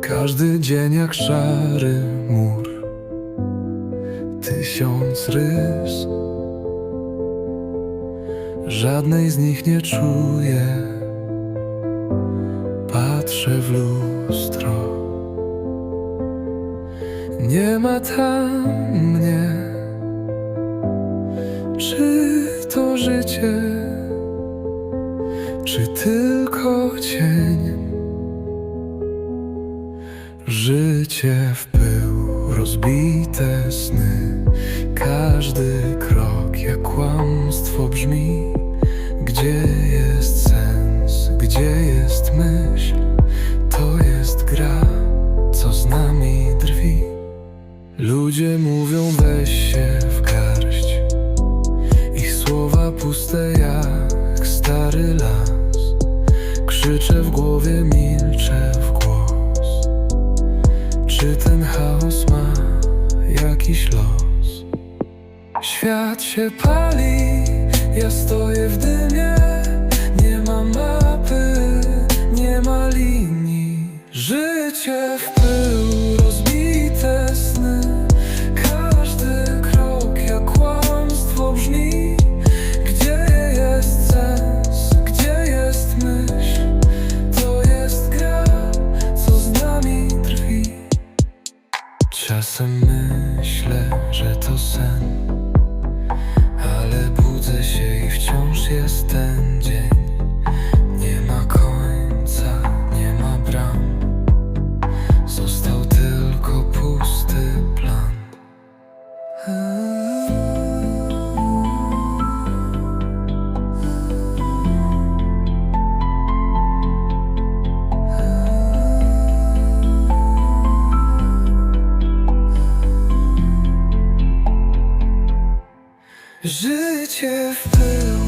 Każdy dzień jak szary mur. Tysiąc rys. Żadnej z nich nie czuję. Patrzę w lustro. Nie ma tam mnie. Czy to życie? Czy tylko cień Życie w pył, rozbite sny. Każdy krok jak kłamstwo brzmi. Gdzie jest sens, gdzie jest myśl? To jest gra, co z nami drwi. Ludzie mówią weź się w garść. Ich słowa puste jak stary las. Krzyczę w głowie, milczę w głos czy ten chaos ma jakiś los? Świat się pali, ja stoję w dymie Czasem myślę, że to sen 世界纷。